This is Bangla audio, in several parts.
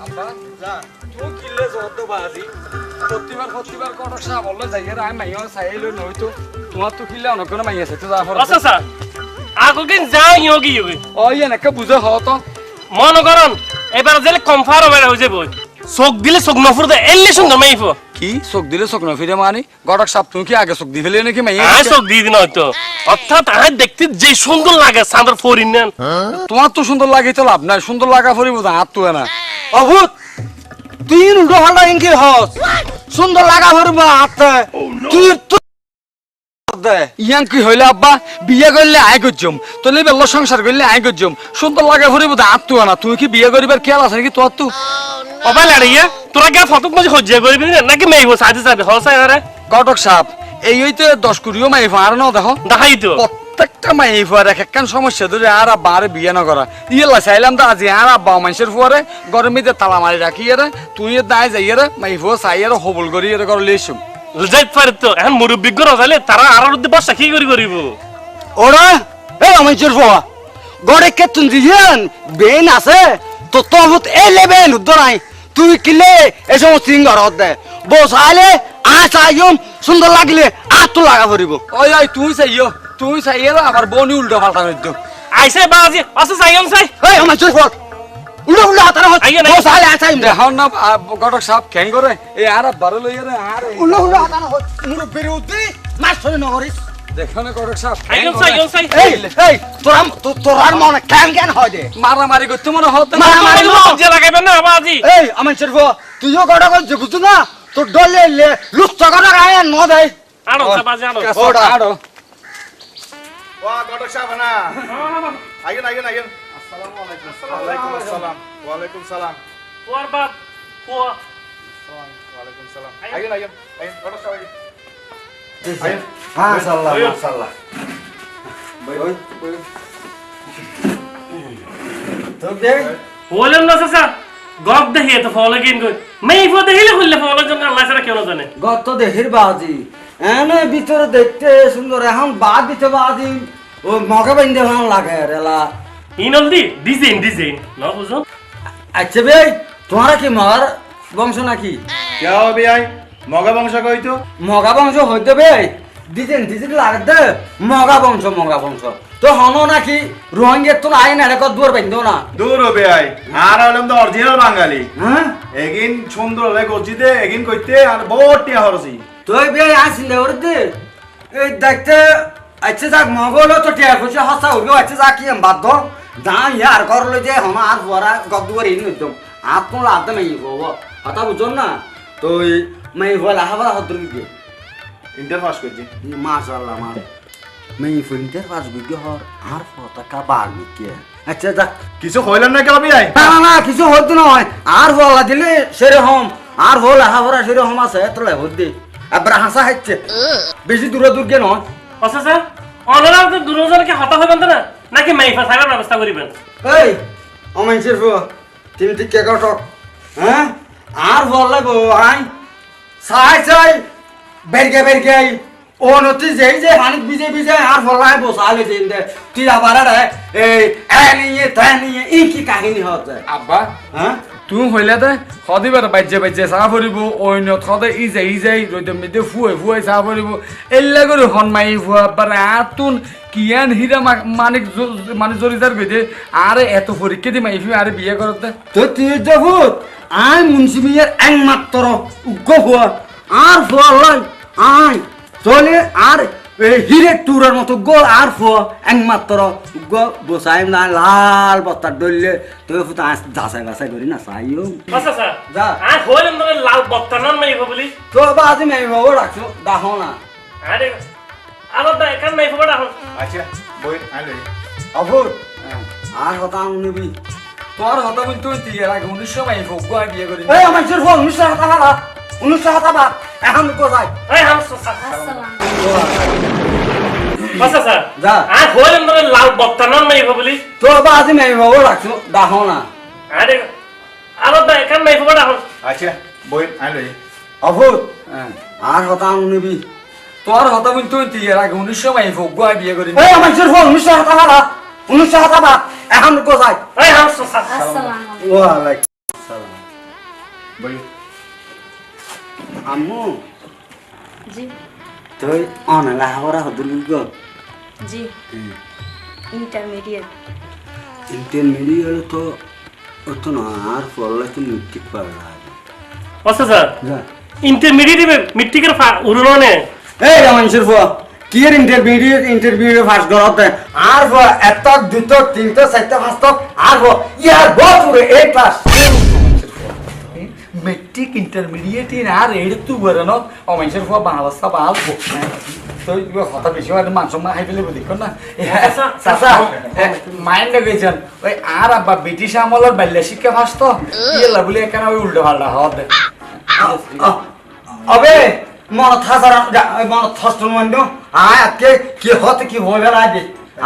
আব্বা তুই কিনলে যত বাজি প্রতিবার প্রতিবার কত সা বললে যাইয়ে আমি মাইয়া চাইলো নইতো তোমার তো কিনলে অনেক কোনো মাইয়া চাইতো যা আচ্ছা স্যার আগকিন যা ইয়োগি ইয়োগি বুঝে হ তো। মনে করন এবার জেলে কমফার হবে হয়ে যাব। চোখ দিলে চোখ নফুর দে এলে সুন্দর মাইফ কি? চোখ দিলে চোখ নফিরে মানি। গড়ক সাপ তুমি কি আগে চোখ দি ফেলে নাকি মাইয়া আয় চোখ দিয়ে দিন হয়তো। অর্থাৎ আয় দেখতে যে সুন্দর লাগে সাঁদর ফরিন নেন। তোমার তো সুন্দর লাগে তো লাভ নাই সুন্দর লাগা ফরিব না হাত তো না। অভূত তুই উল্টো পাল্টা ইনকি হস। সুন্দর লাগা ভরবা হাতে তুই। ইয়াং কি হইলে আব্বা? বিয়ে করলে আয় করছম তোলে বেল্ল সংসার করলে আয় করছম সুন্দর লাগা ফরিব না হাত তো না। তুমি কি বিয়ে করিবার খেয়াল আছে নাকি তোর তো? অবাই লাড়িয়ে তোরা গা ফটোক মাঝে হজ্জা করবি নাকি মেইব সাথে সাথে হসাই আরে। গটক সাপ এই হইতে দশ কুড়িও মাই আর ন দেখো। দেখাই তো। প্রত্যেকটা মাই ফুয়ার এক একখান সমস্যা ধরে আর আব্বা আরে বিয়ে না করা। ইয়ে চাইলাম তো আজি আর আব্বা মানুষের ফুয়ারে গরমিতে তালা মারি রাখি তুই দায় যাই মাই ফুয়া চাই আর হবল করি আরে করে লেসুম যাইত পারে তো। এখন মুরব্বিজ্ঞ রজালে তারা আর উদ্দে বসা কি করি করিব? ওরা এই আমি চোর ফোয়া। গড়ে কে দিয়েন বেন আছে তো তো এ লেবেন উদ্দরাই তুই কিলে এ সমস্ত সিঙ্গার হত দে? বসাইলে আ চাইম সুন্দর লাগলে আ তো লাগা ভরিব ওই ওই তুই চাইও তুই চাই আর আবার বনি উল্টো পাল্টা করে দিও আইসে বাজি আছে সাইম সাই এই আমার চোর ফোয়া উল্টো উল্টো হাতার হত। বসাইলে আ চাইম দেখো না আ, গটক সাপ খেং করে। এই আর আব্বারে লই আরে আর। উল্টো উল্টো হাতার হত। মুরব্বির উদ্দি মাছ ধরে নগরিস না মনে হয় দে মারামারি করতে মনে হতে না। না তুইও গড়া করছিস বুঝছ না তোর ডলে লুচ্ছা গড়া গায়ে ন দেয় siapa nah? Agen, agen, agen. Assalamualaikum. Waalaikumsalam. Waalaikumsalam. পোয়ার বাপ পোয়া Waalaikumsalam. Agen, agen, agen. Godok siapa Ayo. Baik, baik. Tuk deh. গপ দেখি এত ফল কিন কই মেই ফল দেখিলে খুললে ফলের জন্য আল্লাহ ছাড়া কেউ বাজি এনে ভিতরে দেখতে সুন্দর এখন বাদ দিতে বাজি ও মগে বাইন্দে ভালো লাগে রেলা ইনল দি ডিজাইন ডিজাইন না বুঝো আচ্ছা ভাই তোমারা কি মার বংশ নাকি কেউ মগা বংশ কইতো? মগা বংশ হইতো বে। দিতেন দিতেন লাগে দে। মগা বংশ মগা বংশ। তো হন নাকি রোহিঙ্গের তো আই না রেকর্ড দূর বাইন্দ না? দূর হবে আই। আর হলাম তো অরিজিনাল বাঙালি। হ্যাঁ? এগিন সুন্দর হলে গজিতে এগিন কইতে আর বড়টি হরছি তুই বে আসিন দে ওর দে। এই দেখতে আচ্ছা যাক মগল তো টিয়া খুশি হাসা হইল আচ্ছা যাক কি বাধ্য? দাম ইয়ার করল যে হম আর বড়া গদ্দু করে ইন একদম আর তো লাভ কথা বুঝুন না? তুই মাই বলা হাবা হদ্র গিয়ে ইন্টার পাস করছি মাশাআল্লাহ মার মাই ফুইন্টার পাস বিগে হর আর পতাকা বাগ বিকে আচ্ছা যাক কিছু হইলাম না কেন বি আই না না না কিছু হতো নয় আর বলা দিলে সেরকম আর হল হাবরা সেরকম আছে তোলে হদ্দি আবার হাসা হাইছে বেশি দূরে দূর গে নয় আচ্ছা স্যার অনরা তো দুরজনকে হতা হবেন তো না নাকি মাইফা সাইবার ব্যবস্থা করিবেন এই অমাই শিরফ তুমি ঠিক কে কটক হ্যাঁ আর বললে গো আই সাই সাই বেরগে বেরগে ও নতি যেই যে হানিক বিজে বিজে আর বললাই বসালে দিন দে। তুই আবার এই এ নিয়ে তা নিয়ে ই কি কাহিনী হচ্ছে আব্বা হ্যাঁ তুই হইলে দে সদিবার বাজ্যে বাজ্যে চাহ ফুরিব অন্য সদে ই যাই যাই রইতে মেদে ফুয়ে ফুয়ে চাহ ফুরিব এল্লা করে হনমাই ফুয়া পারে আতুন কিয়ান হিরা মানিক মানে জরিদার গইতে আরে এত পরীক্ষা দি মাইফি আরে বিয়ে করতে তো তুই যাবুত আই মুন্সিমিয়ার একমাত্র উগ্র হওয়া আর ফলাই আই চলে আর হিরে টুরের মতো গোল আর ফো একমাত্র উগ্র বসাই না লাল বত্তার ডললে তুই ফুটা যাচাই বাছাই করি না চাইও আচ্ছা স্যার যা। আর লাল বক্তা নন মাইফা বলি। তো বা আজি মেয়ে বাবু রাখছো দেখো না। আরে আলো দা এখান মাইফা বড় এখন আচ্ছা বই আর নিবি তোর হতো কিন্তু তুই দিয়ে রাখ উনিশশো মাইফ গুয়া বিয়ে করি এই আমার ফোন উনিশশো ভাড়া উনিশশো হাতা এখন কোথায়? আচ্ছা স্যার। যা। আর মানে লাল বক্তা নন মাইফা বলি তো বা আজি রাখছো দেখো না। আরে দা এখান বড় আচ্ছা বই অভূত আর হতা নিবি তোর হতো কিন্তু তুই রাখ উনিশশো গুয়া বিয়ে করি এই আমার চোর ফোন উনিশশো হাতা ভাড়া উনিশশো হাতা ভাত এখন কোথায় আম্মু। জি। তুই অনালা হাওড়া হদুল গো জি। ইন্টারমিডিয়েট। ইন্টারমিডিয়েট তো অত না আর পড়লে তো মিট্রিক পারলা আচ্ছা স্যার। ইন্টারমিডিয়েট মিট্রিকের উড়ানে এই রামাংশের ফুয়া কি এর ইন্টারমিডিয়েট ইন্টারমিডিয়েট ফার্স্ট করতে আর এত দুটো তিনটো চারটা পাঁচটা আর ইয়ার বছরে এই ক্লাস মেট্রিক ইন্টারমিডিয়েট আর এর তু বরে ন মানুষের ফুয়া বাংলা সা বাল তো কথা বেশি হয় মাংস মা খাই ফেলে দেখো না চাচা মাইন্ড গেছেন ওই আর আব্বা ব্রিটিশ আমলের বাল্য শিক্ষা ফার্স্ট তো ইয়েলা বলে এখানে ওই উল্টো পাল্টা হওয়া দে অবে মন থাসার মন থাসর মন্দ আয় আজকে কি হতে কি গেল আজ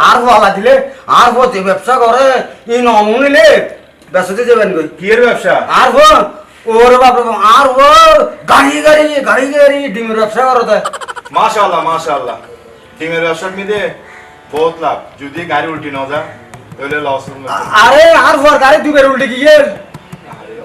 আর বলা দিলে আর হতে ব্যবসা করে ই নমুনিলে ব্যবসাতে যাবেন কই কি ব্যবসা আর হো ওর বাপ আর ও গাড়ি গাড়ি গাড়ি গাড়ি ডিমের ব্যবসা করতে। মাশাআল্লাহ মাশাআল্লাহ। ডিমের ব্যবসার মধ্যে বহুত লাভ। যদি গাড়ি উল্টি না যা তাহলে লস আরে আর হো গাড়ি দুবের উল্টে গিয়ে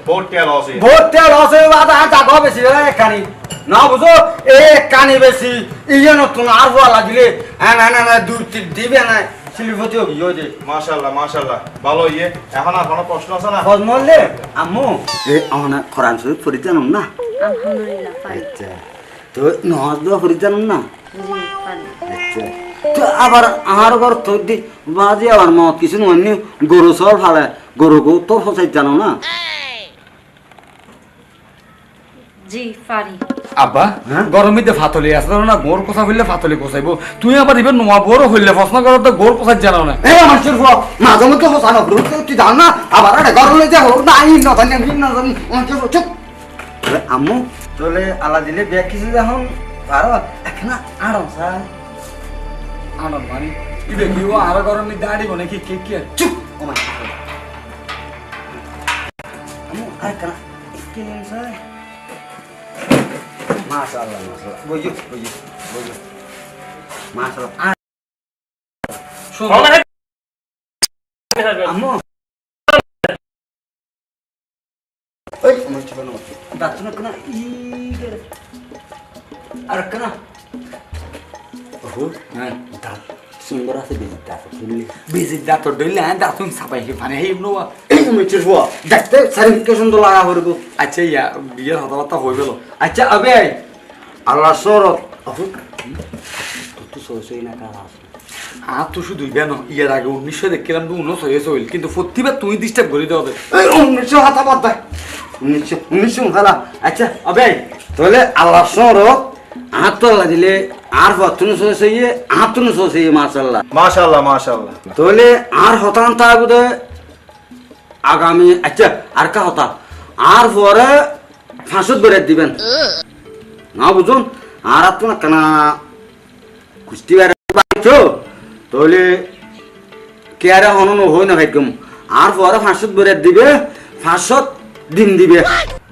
বহুত টিয়া লস বহুত তেল আছে বাদ আর জাগা বেশি এখানি না বুঝো এই কানি বেশি। ইয়ে নতুন আর লাগিলে হ্যাঁ না না না দুই দিবে না শিলিপতি ইয়ে যে মাশাআল্লাহ মাশাআল্লাহ। ভালো ইয়ে। এখন আর কোনো প্রশ্ন আছে না? মরলে আম্মু। এ আমার কোরআন শরীফ পড়ি জানুম না? আলহামদুলিল্লাহ আচ্ছা। তো নজ দোয়া পড়ি জানুম না? আচ্ছা। তো আবার আমার ঘর তো দি বাজি আবার মত কিছু নয় গরু সব ফালে। গরুকেও তো ফসাই জানো না? জি পারি আব্বা হ্যাঁ? গরমিতে ফাতলি আসলে না গোর কথা হইলে ফাতলি কোসাইবো। তুই আবার ইবে নোয়া বড় হইলে প্রশ্ন করত গোর কোসাই জানাও না। এ আমার চুর মাঝে মধ্যে ফসানো গরু তুই জান না? আবার একটা গরু লই যা হোক না আই না জানি আমি না জানি চুপ। আরে আম্মু তোলে আলা দিলে বিয়া কিছু যখন পারো এখন আড়ম স্যার আনন্দ মানে? ইবে কি ও আর গরমি দাঁড়ি বনে কি কে কে? চুপ আমার আম্মু আর কেন কি নেই স্যার মাশাআল্লাহ মাশাআল্লাহ। বুঝো বুঝো বুঝো মাশাআল্লাহ। আর শোন। আম্মু। ওই আমার ছোট না দাঁত না কেন। ই আর কেন। ওহো হ্যাঁ দাঁত। সুন্দর আছে বেশি দাঁত শুনলি বেজি দাঁত ডইলে হ্যাঁ দাঁতুন সাপাই হে ফানে হেই নোয়া এই আমার ছোট দেখতে সার্টিফিকেট সুন্দর লাগা করব আচ্ছা ইয়া বিয়ের হতাবার্তা হয়ে গেল। আচ্ছা আবে। আল্লাহ সরত আপু তো সই না কাজ আছে। আর তো শুধু কেন ইয়ার আগে উনিশশো দেখছিলাম তো উনিশশো হয়েছে হইল কিন্তু প্রতিবার তুই ডিস্টার্ব করে দেওয়া এই উনিশশো হাতা বাদ দেয় উনিশশো উনিশশো হালা আচ্ছা আবে তাহলে আল্লাহ সরত হাত তো দিলে আর হাত তো সই সইয়ে মাশাল্লাহ মাশাআল্লাহ। তাহলে আর হতান তা বোধ আগামী আচ্ছা আর কা হতা? আর পরে ফাঁসত বেড়ে দিবেন। না বুঝুন? আর না কেনা কুস্তি বেড়ে পাইছো? তাহলে কেয়ারে হনন হই না ভাগ্যম। আর পরে ফাঁসত বেড়ে দিবে ফাঁসত দিন দিবে।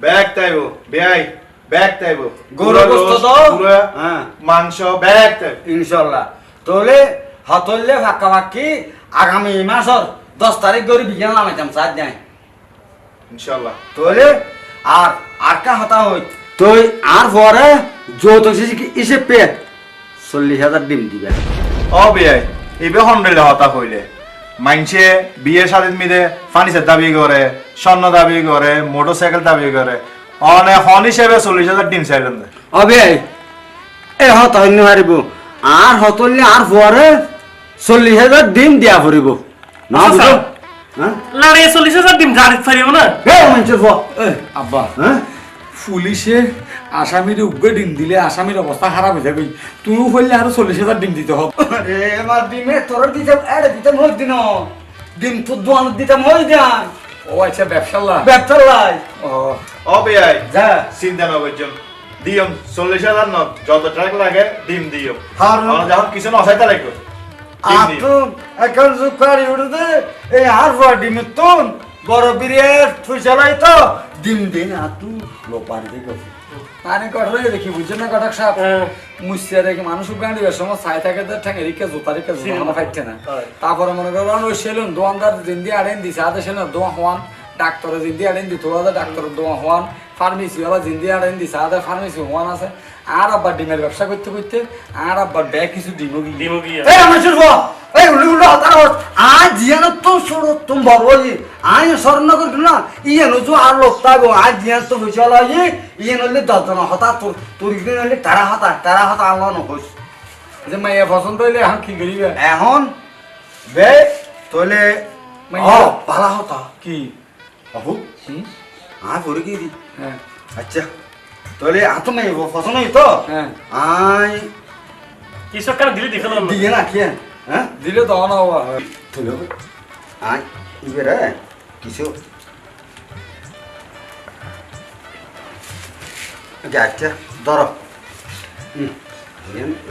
ব্যাগ তাইবো বেআই ব্যাগ তাইবো। গরু গোস্ত তো? হ্যাঁ। মাংস ব্যাগ তাইব। ইনশাল্লাহ। তাহলে হতলে ফাঁকা ফাঁকি আগামী মাসর দশ তারিখ করে বিজ্ঞান নামাইতাম সাত যায় ইনশাআল্লাহ তাহলে আর আর কা হতা হই? তুই আর পরে ইসে চল্লিশ হাজার ডিম দিবে। ও বেআই এবে হন্ডলে হতা হইলে। মাইনছে বিয়ের সাথে মিলে ফার্নিচার দাবি করে স্বর্ণ দাবি করে মোটরসাইকেল দাবি করে অনে হন হিসেবে চল্লিশ হাজার ডিম চাইলেন অবে এ হত হইনি হারিব আর হতলে আর পরে চল্লিশ হাজার ডিম দিয়া না আচ্ছা, বুঝো স্যার। হ্যাঁ লাড়ে চল্লিশ হাজার ডিম গাড়ি ফারিব না? হে ফ আব্বা। হ্যাঁ পুলিশে আসামির উগ্র ডিম দিলে আসামির অবস্থা খারাপ হয়ে যাবে। তুইও হইলে আরও চল্লিশ হাজার ডিম দিতে হবে। আরে আমার ডিমে তোর দিতে এড়ে দিতে মই দিন। ডিম তো দোয়ান দিতে মই দেন ও আচ্ছা ব্যবসার লাভ ব্যবসার লাই। ও বেআই যা। চিন্তা না করছেন। দিয়ম চল্লিশ হাজার ন যত ট্রাক লাগে ডিম দিয়ম। হারুন। অনে যখন কিছু লাগবে। আতুন এখন সুপারি উঠতে এই আর ডিম তুন। বড় বিরিয়ার ফুসলাই তো। দিন আতু লোপার দিকে আরে দেখি বুঝছেন না কটক সাপ? হ্যাঁ। মুসিয়া দেখি মানুষ গাড়ি সময় ছাই থাকে তো ঠেঙে রিকে জোতা রিকে জোতা ফাইছে না। তারপরে মনে করো ওই সেলুন দোয়ানদার জিন্দি আড়েন দিছে আদে সেলুন দোয়া হওয়ান। ডাক্তারে জিন্দি আড়েন দিত ডাক্তার দোয়া হওয়ান। ফার্মেসি ওলা জিন্দি আর হিন্দি সাদা ফার্মেসি ওয়ান আছে। আর আব্বার ডিমের ব্যবসা করতে করতে আর আব্বার ব্যাগ কিছু ডিম গিয়ে দিমু কি এই আমার শুনব এই উল্লু উল্লু হতার হত আজ জিয়ান তো সরো তুমি বড় ই আই স্মরণ করি না ইয়ে নজু আর লোক তাইব আজ জিয়ান তো হইছে হলো ই ইয়ে নলে দশ জন হতা তোর তোর ইয়ে নলে তারা হতা তারা হতা আল্লাহ নহইস যে মাইয়া পছন্দ হইলে এখন কি করিবে এখন বে তোলে মাইয়া। ও পালা হতা। কি? বাবু কি দি হ্যাঁ আচ্ছা তোলে আত মাই পছন্দ হই তো হ্যাঁ আই কেন দিলি দেখাল না দিয়ে না খেয়ে হ্যাঁ দিলে তো অন হওয়া তুলো আই ইবেরে কিছু আচ্ছা ধরো হুম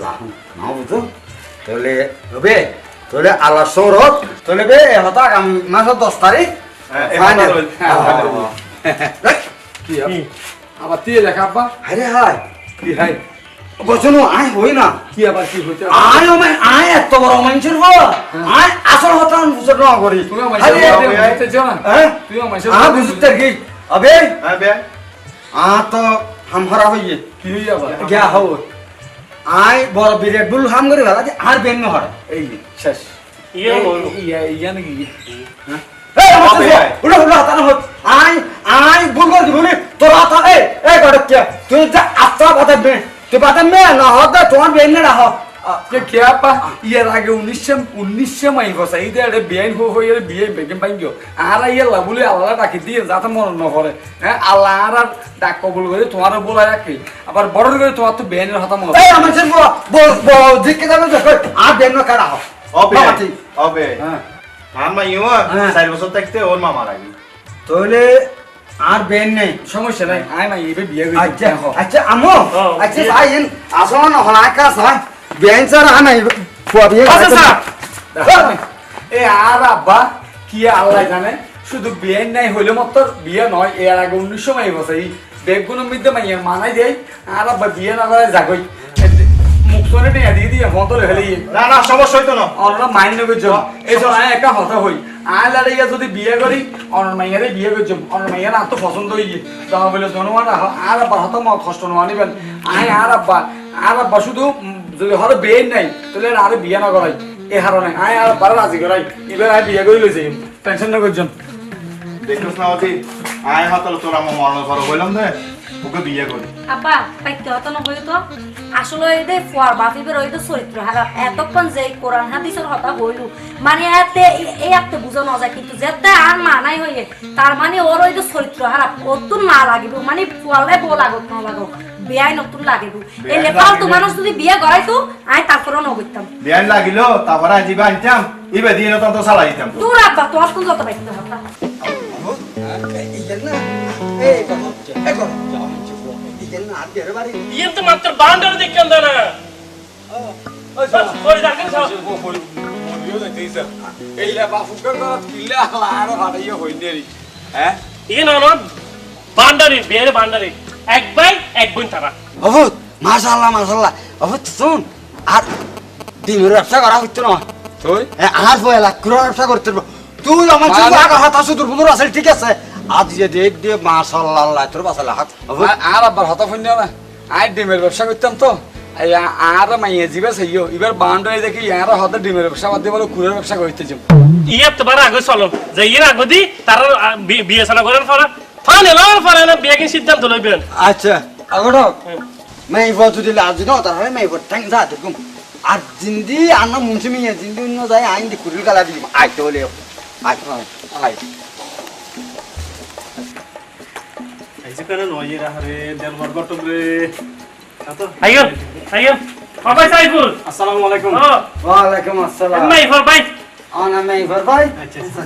লাহু নাও বুঝো তাহলে হবে তাহলে আল্লাহ সৌরভ তাহলে বে হতা মাসের দশ তারিখ হ্যাঁ, হ্যাঁ, হ্যাঁ, আবার? তিয়ে লেখা কি হাই? বচনো আয় হই না। কি আবার কি হইতে আয় ওমে আয় এত বড় মানুষের হ আয় আসল হতান বুঝর না করি। তুমি আমার আইতে জান কি? আবে। আবে আ বড় বিরাট বুল হাম করে ভালা আর বেন হর এই আই আই ভুল করে দিবি তোর আতা এ এ গড়কিয়া তুই যা আত্মা বাদাম নে। তুই বাদাম নে না হদ তোমার বেন না রাখ। যে খেয়াপা ইয়ার আগে উনিশশো উনিশশো মাই গছা। এই যে বিয়াইন হো হয়ে বিয়ে বেগে পাইন আর ইয়ার লাবুলি আল্লাহ ডাকি দিয়ে যাতে মরণ ন করে। হ্যাঁ আল্লাহ আর ডাক কবল করে তোমার বলা রাখি আবার বড় করে তোমার তো বেয়ানের হাতা মর এই আমার বল বল জিজ্ঞেস আর বেন কারা হবে হবে হ্যাঁ। আমার ইউ হ্যাঁ। চার বছর থাকতে ওর মামা লাগি তোলে আর বেন নেই। সমস্যা নাই আয় মাই এবে বিয়ে আচ্ছা করে আচ্ছা আমো আচ্ছা. ভাই আসো না সাই বেন স্যার আনা ফুয়া বিয়ে আচ্ছা স্যার। এ আর আব্বা কি আল্লাহ জানে? শুধু বিয়ে নাই হইলে মত বিয়ে নয় এর আগে উনিশশো মাই বসে এই মধ্যে মাইয়া মানাই দেয়। আর আব্বা বিয়ে না করে যাগই। সরে নিয়ে দিয়ে দিয়ে মতলে ফেলে। না না সমস্যা হইতো না। অনরা মাইন্ড করছ এই সব আয় একা হতা হই আয় লাড়াইয়া যদি বিয়ে করি অনর মাইয়ারে বিয়ে করছ অনর মাইয়ার আত্ম পছন্দ হই তাহা বলে জনমান আর আব্বা হত মত কষ্ট নোয়া নিবেন। আয় আর আব্বা আর আব্বা শুধু যদি হরে বিয়ে নাই তাহলে আর বিয়ে না করাই। এ হারণে আয় আর আব্বার রাজি করাই। এবার আয় বিয়ে করে লইছে। টেনশন না করছেন দেখিস না অতি আয় হাতল তোর মরণ করো বললাম দে ওকে বিয়ে করি আব্বা পাইতে হতো না হইতো আসলে এই যে ফুয়ার বাপিবের ওই যে চরিত্র হারা এতক্ষণ যে কোরআন হাদিসের কথা হইল মানে এতে এই একটা বুঝানো যায় কিন্তু যেতে আর মানাই হইয়ে তার মানে ওর ওই যে চরিত্র হারা নতুন না লাগিব মানে ফুয়ালে বউ লাগত না লাগক বিয়াই নতুন লাগিব এই বিয়াই ফালতু লাগিলে- মানুষ যদি বিয়ে করাইতো আমি তারপরেও নগরতাম বিয়ান লাগিল তারপরে আজিবা আনতাম ইবে দিয়ে তো তো চালাই দিতাম তো দূর আব্বা তোমার কোন যত পাইতে হতা এই কথা এই কথা বাড়ি এক ভাই এক বোন তারা। বহুত মাশাআল্লাহ মাশাআল্লাহ। বহুত শুন আর ডিমের ব্যবসা করা হচ্ছে না। তুই? এ, আর বয় লাখ ব্যবসা করতে তুই আমার হাত আসু আছে ঠিক আছে। আজ যে দেখ দিয়ে মাশাল্লাহ আল্লাহ তোর বাসাল হাত হ্যাঁ। আর আবার হতা ফুন না? আর ডিমের ব্যবসা করতাম তো। আর মাইয়া জিবে সাইও এবার বাউন্ডারি দেখি আর হতে ডিমের ব্যবসা বাদ দিয়ে বলো কুলের ব্যবসা করতে যাম ইয়ে তোমার আগে চলো। যে ইয়ে আগে দি তার বিয়ে সালা করার পরে ফালে লওয়ার ফলে না বিয়ে কি সিদ্ধান্ত লইবেন? আচ্ছা আগড়ো মাই বল যদি লাজ না তাহলে মাই বউ ঠ্যাং যা দেখুম। আর জিন্দি আনা মুনছি মিয়া জিন্দি অন্য যায় আইন দি কুরিল গালা দিম। আইতে বলে। আই আই 아직까지 너희라 하래 내 버버 쪽으로 가서 আলাইকুম। ওয়া আলাইকুম আসসালাম। আমি ইফর ভাই। আন আমি ইফর ভাই। আচ্ছা আচ্ছা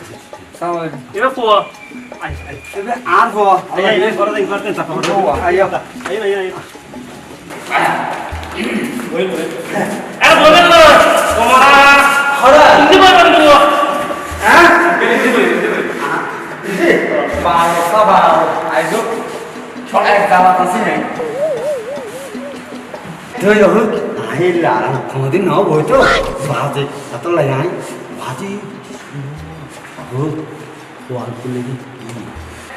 আসসালামু আই আই এবা আর পো আই আই এক দাওয়াত আছে নাই। তুই যখন আইলা কোনদিন না বই তো। বাজে এত লাই আই বাজে ও ওয়াল খুলে দি।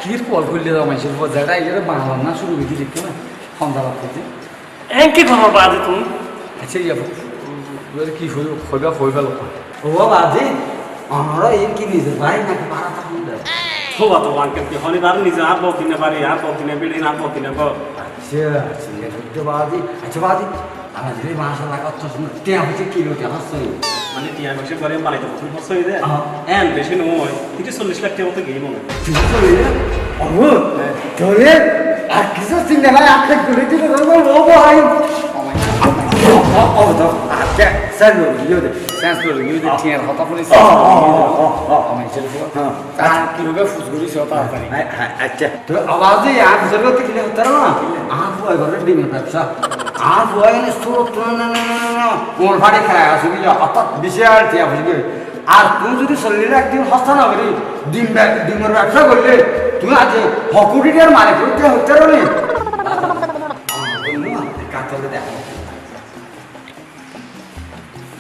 কির পর করলে মানুষের পর যেটা এটা বাংলা না শুরু হয়েছে দেখতে না? সন্ধ্যা লাগতেছে এন কি খবর বাজে তুমি? আচ্ছা ইয়া কি হইব হইবা হইবা লোক ও বাজি আমরা এর কি নিজে ভাই নাকি ভাড়া থাকুন হবা তো আঙ্কেল কি হনি বার নিজে আর বহুত দিনে বাড়ি আর বহুত দিনে বিল্ডিং আর বহুত দিনে ঘর। আচ্ছা ঠিক আছে বাজি আচ্ছা বাজি আমাদের এই মাসা লাগা তো শুনে টিয়া হচ্ছে কিলো টিয়া হচ্ছে মানে টিয়া বসে করে বাড়িতে প্রথম খরচ হয়ে যায় আহা। এন বেশি নয় তিরিশ চল্লিশ লাখ টাকা মতো গিয়ে মনে হয়। অবু তোরে আর কিছু চিন্তা নাই আপনি করে দিলে ও ভাই ও তো আচ্ছা স্যার ইয়ে দে সেন্স করে ইউ দে টিয়ার হতা পড়ে মানুষের পর তার কি হবে ফুসগুড়ি সব তাড়াতাড়ি আচ্ছা তো আওয়াজে আর জরুরত কি হতে না আর বয় ঘরে ডিমের ব্যবসা আর বয় নে সুরত না না না না না মোর ফাড়ে খায় আসে কি অত বিশাল টিয়া বুঝবে আর তুই যদি চল্লিশ না মালিক হইতে হতে রে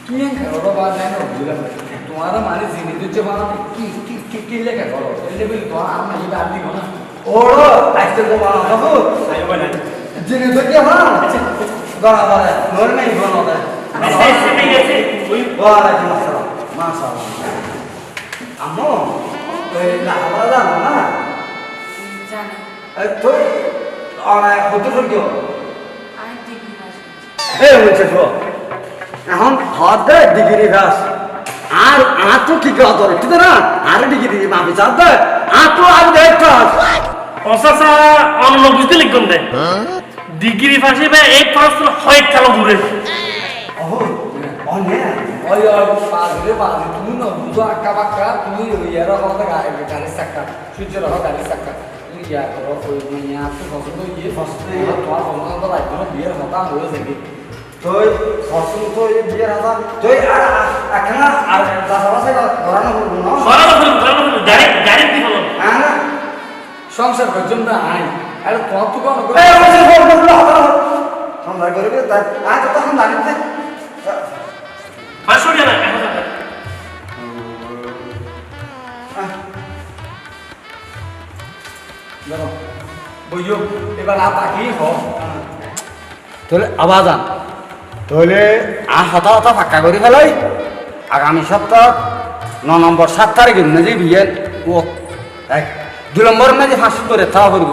কি করো বা জানো বুঝলাম তোমার জিনি দিতে পারো কি কি কি কি লেখা করো এলে বলি তো আর না এই বাদ দিব না ওড়ো আজকে তো বানা দেখো তাই হবে না জিনিস তো কি গড়া গড়া নর নাই বনো দে ওয়ালাইকুম আসসালাম মাশাআল্লাহ আম্মু এই না আমরা জানো না জানি এই তো আরে কত সঙ্গে আমি ডিগ্রি পাস এই বলছে তো এখন হদে ডিগ্রি গাছ আর আতো কি গাছ ঠিক না? আর ডিগ্রি মাপি চাপ দে আতো আর দেখছ অসাসা অন্য বুঝতে লিখুন দে। ডিগ্রি ফাঁসি বা এক পাঁচ হয় খেলো দূরে তুমি তুই ফসল তো এই বিয়ের হাজার তুই আর এখন আর চাষাবাসে করানো হলো না? সরানো হলো সরানো হলো ডাইরেক্ট ডাইরেক্ট দিব হ্যাঁ না? সংসার পর্যন্ত আই আর তোমার তো কোনো এই হাজার সন্ধ্যা করবে তাই আজ তো তখন না আর না বইও এবার আর হ। তাহলে আওয়াজ আন তাহলে আর হতা হতা ফাঁকা করে ফেলাই। আগামী সপ্তাহ ন নম্বর সাত তারিখে মেজি বিয়ে ও এক দুই নম্বর মেজি ফাঁস করে থাকা করব।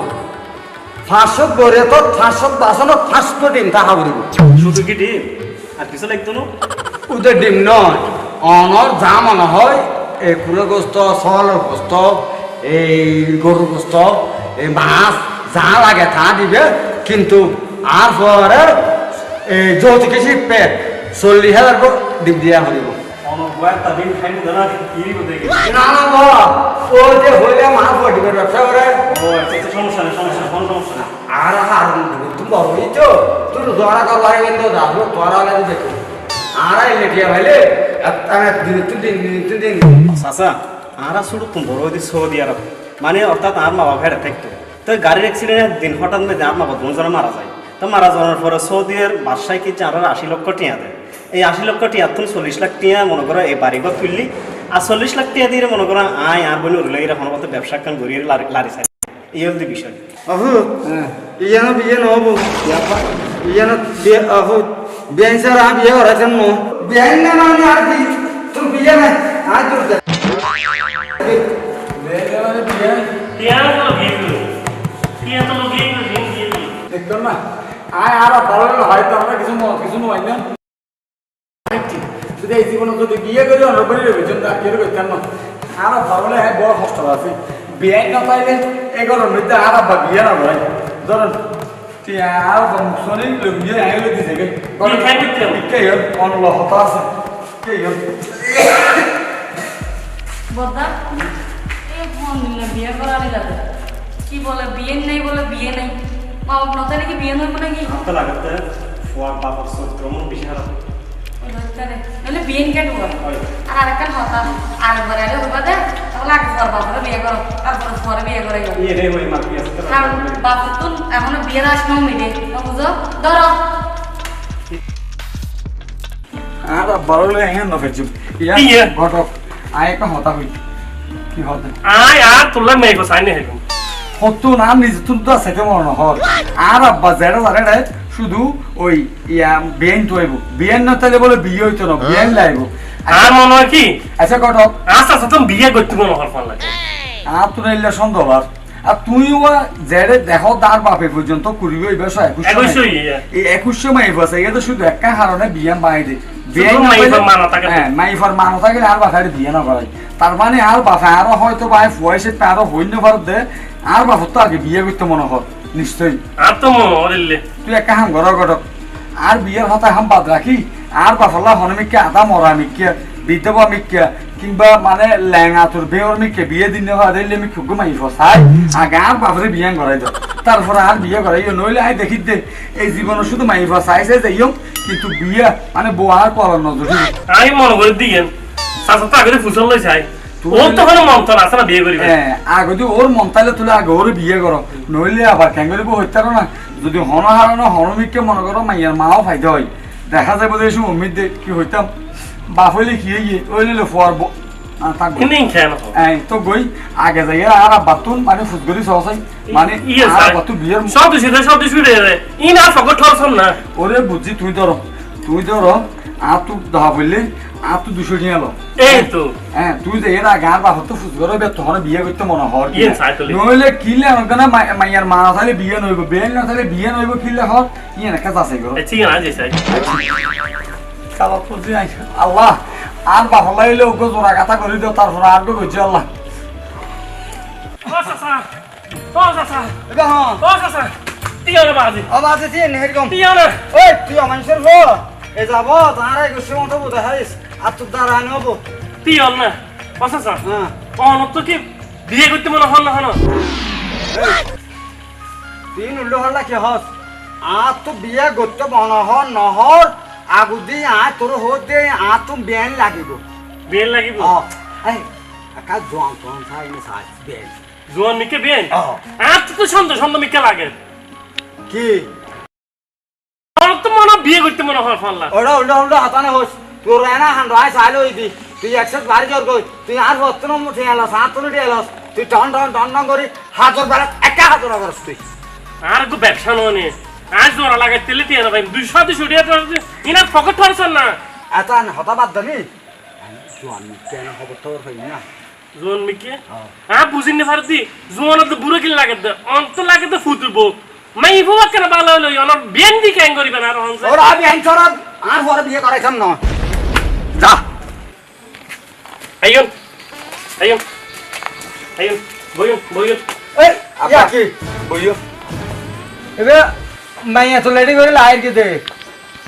ফাঁসত করে তো ফাঁসত বাসনত ফাঁসত ডিম থাকা করব। শুধু কি ডিম? আর কিছু লাগতো না? ওদের ডিম নয় অনর যা মনে হয় এই কুড়ে গোস্ত সলের গোস্ত এই গরুর গোস্ত এই মাছ যা লাগে তা দিবে কিন্তু আর পরে যৌতুকে শিখবে চল্লিশ হাজার ডিম দিয়া আচ্ছা আচ্ছা, সমস্যা নেই সমস্যা নেই, কোনো সমস্যা নেই। আর আর তুমি বড়ই তো তুই দোয়ারা করবার কিন্তু যাব তোরা লাগে দেখো আর আইলে দিয়া ভাইলে একটা দিন তিন দিন তিন দিন। চাচা আর শুধু তুমি বড় হইতে সৌদি আরব। মানে অর্থাৎ আর মা বাবা হেঁটে থাকতো। তো গাড়ির অ্যাক্সিডেন্টের দিন হঠাৎ মেয়েদের আর মা বাবা দুজনে মারা যায়। তো মারা যাওয়ার পরে সৌদির বাদশায় কি চার আশি লক্ষ টিয়া দেয়? এই আশি লক্ষ টিয়া তুমি চল্লিশ লাখ টিয়া মনে করো এই বাড়িঘর তুললি আর চল্লিশ লাখ টিয়া দিয়ে মনে করো আয় আর বলে উরলে এরা কোনো মতো ব্যবসা কান গড়িয়ে লারি চাই। এই হল বিষয়। আহু ইয়ানো বিয়ে নহব। ইয়ানো বিয়ে আহু বিয়ে স্যার আ বিয়ে করাছেন ন বিয়ে না মানে আর কি? বিয়ে না আজ তোর টিয়া তো গিয়ে দিল টিয়া তো গিয়ে দিল দিন গিয়ে দিল দেখতো না। আয় আর ভালো হলে হয়তো আমরা কিছু ন- কিছু নয় না যদি এই জীবনে যদি বিয়ে করি অন্য করে রবি জন্য বিয়ে করতেন না। আর ভালো হলে হ্যাঁ বড় কষ্ট আছে। বিয়ে না পাইলে এগারোর মধ্যে আর আব্বা বিয়ে না ভাই ধরেন আর শনি বিয়ে আগে লোক দিছে গে। কি অনল হতা আছে। কে হল? বদ্দা এই ফোন দিলে বিয়ে করা লাগে কি বলে বিয়ে নেই বলে বিয়ে নেই। মা বাপ নাকি বিয়ে নইব নাকি? লাগাতে ফুয়ার বাবার চরিত্র মন বেশি খারাপ নাহলে বিয়ে নিকে আর আরেকটা কথা আরেকবার এলে হইবা দে। তাহলে আগে পর বাপরে বিয়ে করো তারপরে পরে বিয়ে করে রে বিয়ে কারণ বাপের তো এখনও বিয়ের আসনো মিলে। বুঝো? ধরো। আর ভালো হলে হ্যাঁ না ফেরছুম ইয়া ইয়ে। ঘটক আয় একটা হতা হই। কি হতে? আয় আর তোলা মেয়ে কো সাইনে হেকুম হতো না নিজে তুমি তো সেটা মনে আর আব্বা যেটা জানে শুধু ওই ইয়া বিয়েন তো হইব। বিয়েন না তাহলে বলে বিয়ে হইতো না বিয়েন লাইব। আর মনে হয় কি আচ্ছা কটক আচ্ছা আচ্ছা তুমি বিয়ে করতে মনে হয় ফোন লাগে আর তোর এলে সন্দেহ আর আর তুইও দেখো তার বাপে পর্যন্ত কুড়িবে এই একুশ ইয়ে। এই একুশশো মাই এটা শুধু একটা কারণে বিয়ে মাইফার মানা। হ্যাঁ মাইফার মানা আর বাসায় বিয়ে না করাই তার মানে আর আরও হয়তো বা ফুয়াইছে আরও হইন্য ভারত দে আর বাপর তো আগে বিয়ে করতে মনে হল নিশ্চয়ই। আর তো হরিলে তুই একটা হাম ঘর ঘটক আর বিয়ের কথা হাম বাদ রাখি আর বাফাল্লা হনমিকে আদা মরা মিকে বিধবা মিকে কিংবা মানে ল্যাঙা তোর বেয়র মিকে বিয়ে দিন হওয়া দিলে আমি খুব ঘুমাই ফসাই আগে আর বাপরে বিয়ে করাই দাও তারপরে আর বিয়ে করাই নইলে আই দেখি দে এই জীবনে শুধু মাই ফসাইছে যাইও কিন্তু বিয়ে মানে বউ আর করার নজর আমি মনে করে দিয়েন চাচা তো আগে ফুসল লই চাই ওর তো কোনো মন্ত্র আছে না বিয়ে করিবে? হ্যাঁ আগে যদি ওর মন তাইলে তুলে আগে ওর বিয়ে করো। নইলে আবার কেন করিব না। যদি হন হারানো হনমিককে মনে করো মাইয়ার মাও ফাইদা হয়। দেখা যাবে যে এসব অমিত কি হইতাম বাপ হইলে কি হইয়ে? ওই নিলে ফোয়ার থাকব কিন্তু খেয়ে না এই তো গই আগে যাই আর বাতুন মানে ফুটগরি সহসাই মানে আর বাতু বিয়ের সব দিছি সব দিছি রে ই না ফকট ঠরছন না। ওরে বুঝছি তুই ধর তুই ধর আর তুই ধরা বললে আর তুই দুশো নিয়ে এলো এই তো। হ্যাঁ তুই যে এর আগে আর বাপর তো ফুস করবে তখন বিয়ে করতে মনে হর ইয়ে সাইকেলে। নইলে কিলে আমাকে মাইয়ার মা বিয়ে নইব বেল না বিয়ে নইব কিলে হর ইয়ে না কাজ আছে গো। ঠিক আছে চাই কালা ফুজি আল্লাহ আর লাইলে ওকে জোড়া কাটা করে দিও তারপর আর গো গজি আল্লাহ। ও ও এটা হ্যাঁ ও না বাজি? ওই তুই হো। এ যাব তারা একুশে মতো বোধ হাইস আর তোর দ্বারা আনি হব? টিয়া না ও চাচা হ্যাঁ। অন তো কি বিয়ে করতে মনে হল না হন তিন উল্টো হল্লা কি হস? আর তো বিয়ে করতে মনহর নহর আগুদি আ তোর হতে আ তো বেন লাগিব। বিয়ে লাগিব? এই একা জোয়ান তোয়ান চাই নি চাই বেন জোয়ান মিকে অ আর তো সন্দেহ সন্দেহ মিকে লাগে। কি? অন তো মনে বিয়ে করতে মনে হয় ফোন ওটা উল্টো উল্টো হাতানে হস। তোর এনা হান রাই চাইলো দি তুই একসাথে বাড়ি জোর কই তুই আর নম উঠে এলাস হাত তুলে এলাস। তুই টন টন টন টন করি হাজর বেড়া একা হাজর করস তুই। আর গো ব্যবসা নয় আজ জোড়া লাগাই তেলে না ভাই দুইশো দুইশো টিয়া ইনার ফকট ঠরছন না। এত হতা বাদ দানি জোয়ান কেন হব তোর হই না। জোন মিকে? হ্যাঁ বুঝিনি পারতি জোন তো বুড়ো কিল লাগে দে অন্ত লাগে তো ফুটবো মাই বুবা কেন ভালো হলো বিয়ান দি কেন করিবে না আর ওরা আইন চড়া আর পরে বিয়ে করাইছাম না। আইয়ন আইয়ন আইয়ন বইয়ন বইয়ন এই ইয়া কি বইও এবে মাইয়া তো লেডি করে লাইর কি দে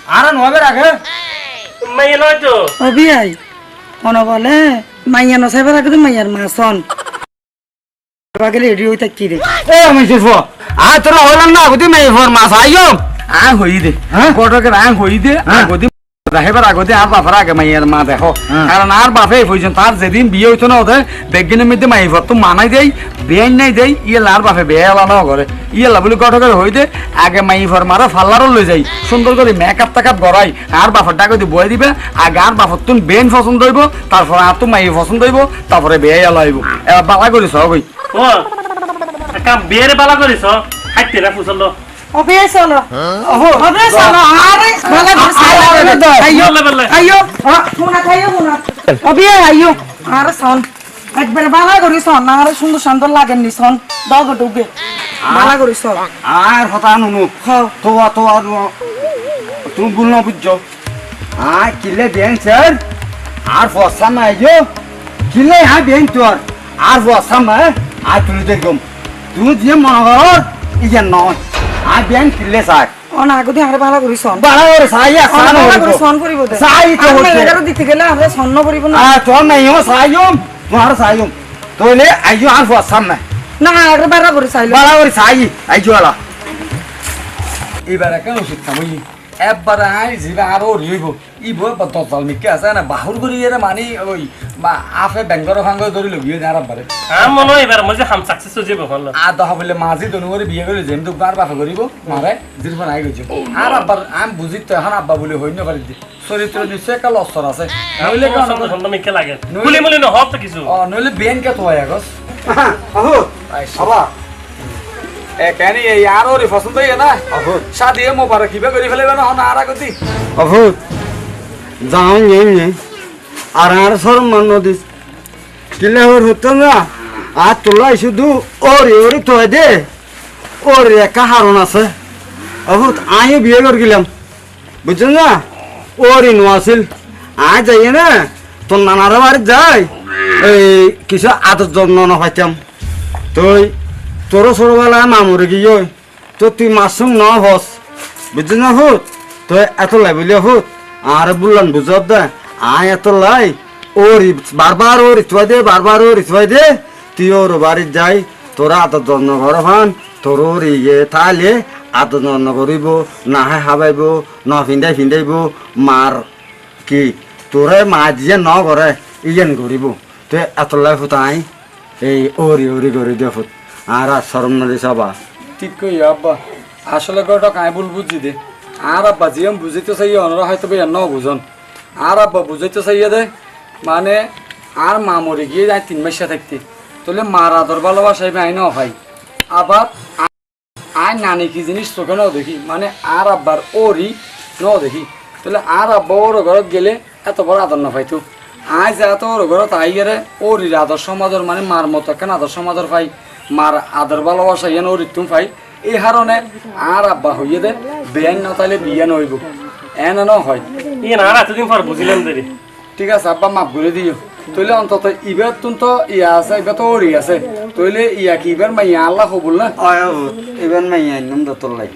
আর নবে রাখে মাই নয় তো অবিয়াই মনে বলে মাইয়া নসাইবার আগে তো মাইয়ার মাসন বাগে রেডি হই থাকি রে এ আমি শিফো আ তোরা হলাম না গতি মাই ফর মাস আইও আ হই দে হ্যাঁ? কটকের আ হই দে হ্যাঁ। আগদি আগতে আর বাপের আগে মাইয়ার মা দেখো। কারণ আর বাপে পর্যন্ত তার যেদিন বিয়ে হইতো না ওদের বেগিনের মধ্যে মাইফর তো মানাই দেই বিয়াই নাই দেই ইয়ে লার বাপে বিয়ে এলানো করে ইয়ে লাবলি কটকের হই দে আগে মাইফর মারা ফাল্লারও লই যাই সুন্দর করে মেকআপ গড়াই আর বাপর টাকা দিয়ে বয়ে দিবে আগে আর বাপর তুন বেন পছন্দ হইব তারপরে আর তো মাই পছন্দ হইব তারপরে বিয়ে এলা হইব এবার বালা করিস হই ও বিয়ের বালা করিস হাইতে না ফুসল অবিয়াই চলো অবিয়াই চলো আরে ভালো করে আইও আইও শোনা খাইও শোনা অবিয়াই আইও আরে সন একবার বালা করি সন আরে সুন্দর সুন্দর লাগেন নি সন দগ ডুবে বালা করি সন আর হতা নুনু হ্যাঁ তো তো আর তুমি ভুল না বুঝছ আ কিলে বেন স্যার আর ফসা না আইও কিলে হ্যাঁ বেন তোর আর ফসা না আর তুই দেখম তুই যে মনে কর ইয়ে নয় আর বেন কিলে স্যার অন আগদি আরে বালা করি সন বাড়া করে সাই আসানো বালা করে সন করিব দে। সাই তো আমরা হচ্ছে। এগারো দিতে গেলে আমরা স্বর্ণ করিব না। আ তোর নাই ও সাইম তোমার সাইম তোলে আইও আর ফসা না না আরে বালা করে সাইলো বাড়া করে সাই আইও আলা। এবারে কেন শিক্ষা ওই একবারে আই জিবা আরও রইব ই বই দল মিকে আছে না বাহুর করি এর মানি ওই বা আফে বেঙ্গর ভাঙ্গর ধরি লবিয়ে না আরবারে আম মনে এবার মজে হাম সাকসেস হয়ে যাবে হল। আর দহা বলে মাঝি দনু করে বিয়ে করে যেমন তো গার বাপে করিব মারে জিরফান আই গেছে। আর আব্বার আম বুঝি তো এখন আব্বা বলে হইন পারি দি। চরিত্র নিশ্চয় একটা লস্কর আছে। নইলে কেন মিকে লাগে। ন কিছু। ও নইলে বেন কে তো আহো আবা এখানে এই আর ওরে পছন্দ হইয়া না? অভূত। সাদিয়ে মোবারক কিবা করে ফেলেবে না হন আর আগতি? অভূত যাও নেই নেই আর আর সরমান নদী। কিলে ওর হতো না আর তোলাই শুধু ওরে ওরে তো দে। ওর একা হারণ আছে। অভূত আমিও বিয়ে করে গেলাম। বুঝছেন না? ওরই নো আছিল আয় যাই না? তোর নানার বাড়ি যাই। এই কিছু আদর যত্ন না পাইতাম তুই তোর ছোটবেলায় মামুরে গিয়ে তো তুই মাসুম ন হস। বুঝছিস না হুত তুই এত লাই বলি হুত আর বললাম বুঝব দে, আয় এত লাই। ওরি, বারবার ওর ইতুয়াই দে, বারবার ওর ইতুয়াই দে। তুই ওর বাড়ি যাই, তোরা আদর যত্ন ঘর ফান তোর ওর ইয়ে তাহলে আদর যত্ন করিব না হয় হাবাইব, না ফিন্দাই ফিন্দাইব, মার কি, তোরে মা দিয়ে ন করে ইয়েন করিব। তুই এত লাই ফুত আই এই ওরি ওরি করে দিয়ে ফুত আর আর সরম নদী সবা ঠিক কই আব্বা। আসলে গটা কাই ভুল বুঝছি দে। আর আব্বা জিয়াম বুঝাইতে চাই অনরা হয়তো বে ন বুঝন। আর আব্বা বুঝাইতে চাইয়া দে মানে আর মা মরে গিয়ে যায় তিন মাসে থাকতে। তাহলে মার আদর ভালোবাসাই আই ন হয়। আবার আয় নানি কি জিনিস চোখে নাও দেখি মানে আর আব্বার ওরই ন দেখি। তাহলে আর আব্বা ওর ঘরত গেলে এত বড় আদর না পাইতো। আয় যা তো ওর ঘরত আইয়ারে ওরির আদর সমাদর মানে মার মতো কেন আদর সমাদর পাই। মার আদর ভালোবাসা ইয়ান ওর ইতুম ফাই এই হারণে আর আব্বা হইয়ে দে বেআইন না তাইলে বিয়ান হইব এন ন হয়। ইয়ে না আর এতদিন পর বুঝিলাম দেরি ঠিক আছে আব্বা মাফ করে দিও। তইলে অন্তত ইবার তুন তো ইয়া আছে ইবার তো ওরি আছে। তইলে ইয়া কি ইবার মাইয়া আল্লাহ কবুল না? এবার মাইয়া একদম দতর লাই।